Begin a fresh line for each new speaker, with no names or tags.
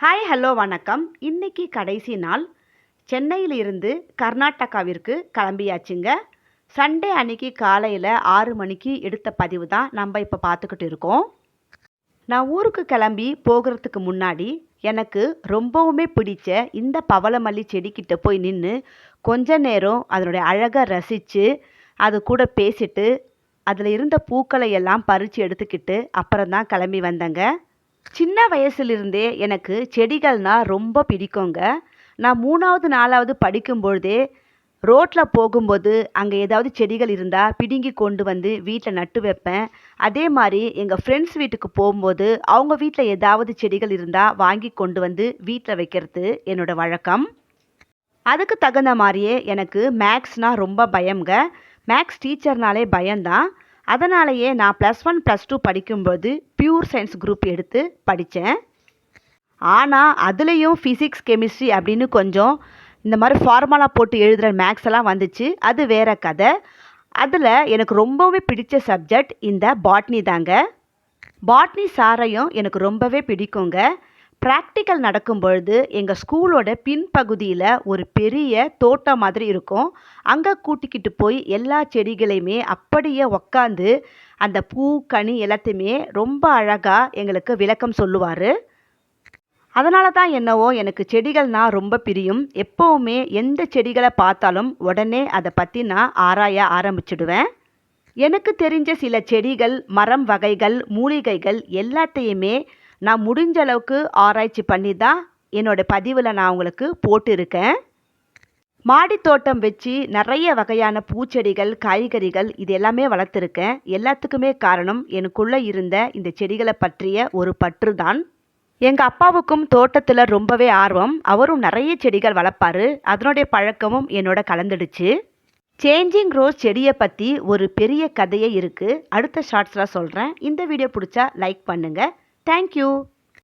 Hi hello வணக்கம். இன்னைக்கு கடைசி நாள். சென்னையிலிருந்து கர்நாடகாவிற்கு கிளம்பியாச்சுங்க. சண்டே அன்னைக்கு காலையில் ஆறு மணிக்கு எடுத்த பதிவு தான் நம்ம இப்போ பார்த்துக்கிட்டு இருக்கோம். நான் ஊருக்கு கிளம்பி போகிறதுக்கு முன்னாடி எனக்கு ரொம்பவுமே பிடிச்ச இந்த பவளமல்லி செடிக்கிட்ட போய் நின்று கொஞ்ச நேரம் அதனுடைய அழகை ரசித்து அது கூட பேசிட்டு அதில் இருந்த பூக்களை எல்லாம் பறித்து எடுத்துக்கிட்டு அப்புறம் தான் கிளம்பி வந்தேங்க. சின்ன வயசுலேருந்தே எனக்கு செடிகள்னால் ரொம்ப பிடிக்குங்க. நான் மூணாவது நாலாவது படிக்கும்பொழுதே ரோட்டில் போகும்போது அங்கே ஏதாவது செடிகள் இருந்தால் பிடுங்கி கொண்டு வந்து வீட்டில் நட்டு வைப்பேன். அதே மாதிரி எங்கள் ஃப்ரெண்ட்ஸ் வீட்டுக்கு போகும்போது அவங்க வீட்டில் ஏதாவது செடிகள் இருந்தால் வாங்கி கொண்டு வந்து வீட்டில் வைக்கிறது என்னோட வழக்கம். அதுக்கு தகுந்த மாதிரியே எனக்கு மேக்ஸ்னால் ரொம்ப பயம்ங்க. மேக்ஸ் டீச்சர்னாலே பயம்தான். அதனாலேயே நான் ப்ளஸ் ஒன் ப்ளஸ் டூ படிக்கும்போது பியூர் சயின்ஸ் குரூப் எடுத்து படித்தேன் ஆனால் அதுலேயும் ஃபிசிக்ஸ் கெமிஸ்ட்ரி அப்படின்னு கொஞ்சம் இந்த மாதிரி ஃபார்முலா போட்டு எழுதுகிற மேக்ஸ் எல்லாம் வந்துச்சு. அது வேற கதை. அதில் எனக்கு ரொம்பவே பிடிச்ச சப்ஜெக்ட் இந்த பாட்னி தாங்க. பாட்னி சாரையும் எனக்கு ரொம்பவே பிடிக்குங்க. ப்ராக்டிக்கல் நடக்கும் பொழுது எங்கள் ஸ்கூலோட பின்பகுதியில் ஒரு பெரிய தோட்டம் மாதிரி இருக்கும். அங்கே கூட்டிக்கிட்டு போய் எல்லா செடிகளையுமே அப்படியே உக்காந்து அந்த பூ கனி எல்லாத்தையுமே ரொம்ப அழகாக எங்களுக்கு விளக்கம் சொல்லுவார். அதனால தான் என்னவோ எனக்கு செடிகள்னா ரொம்ப பிரியும். எப்போவுமே எந்த செடிகளை பார்த்தாலும் உடனே அதை பற்றி நான் ஆராய ஆரம்பிச்சிடுவேன். எனக்கு தெரிஞ்ச சில செடிகள் மரம் வகைகள் மூலிகைகள் எல்லாத்தையுமே நான் முடிஞ்ச அளவுக்கு ஆராய்ச்சி பண்ணி தான் என்னோட பதிவில் நான் உங்களுக்கு போட்டிருக்கேன். மாடி தோட்டம் வச்சு நிறைய வகையான பூச்செடிகள் காய்கறிகள் இது எல்லாமே வளர்த்துருக்கேன். எல்லாத்துக்குமே காரணம் எனக்குள்ளே இருந்த இந்த செடிகளை பற்றிய ஒரு பற்று தான் எங்கள் அப்பாவுக்கும் தோட்டத்தில் ரொம்பவே ஆர்வம். அவரும் நிறைய செடிகள் வளர்ப்பாரு. அதனுடைய பழக்கமும் என்னோட கலந்துடுச்சு. சேஞ்சிங் ரோஸ் செடியை பற்றி ஒரு பெரிய கதையே இருக்குது அடுத்த ஷார்ட்ஸில் சொல்கிறேன் இந்த வீடியோ பிடிச்சா லைக் பண்ணுங்கள் Thank you.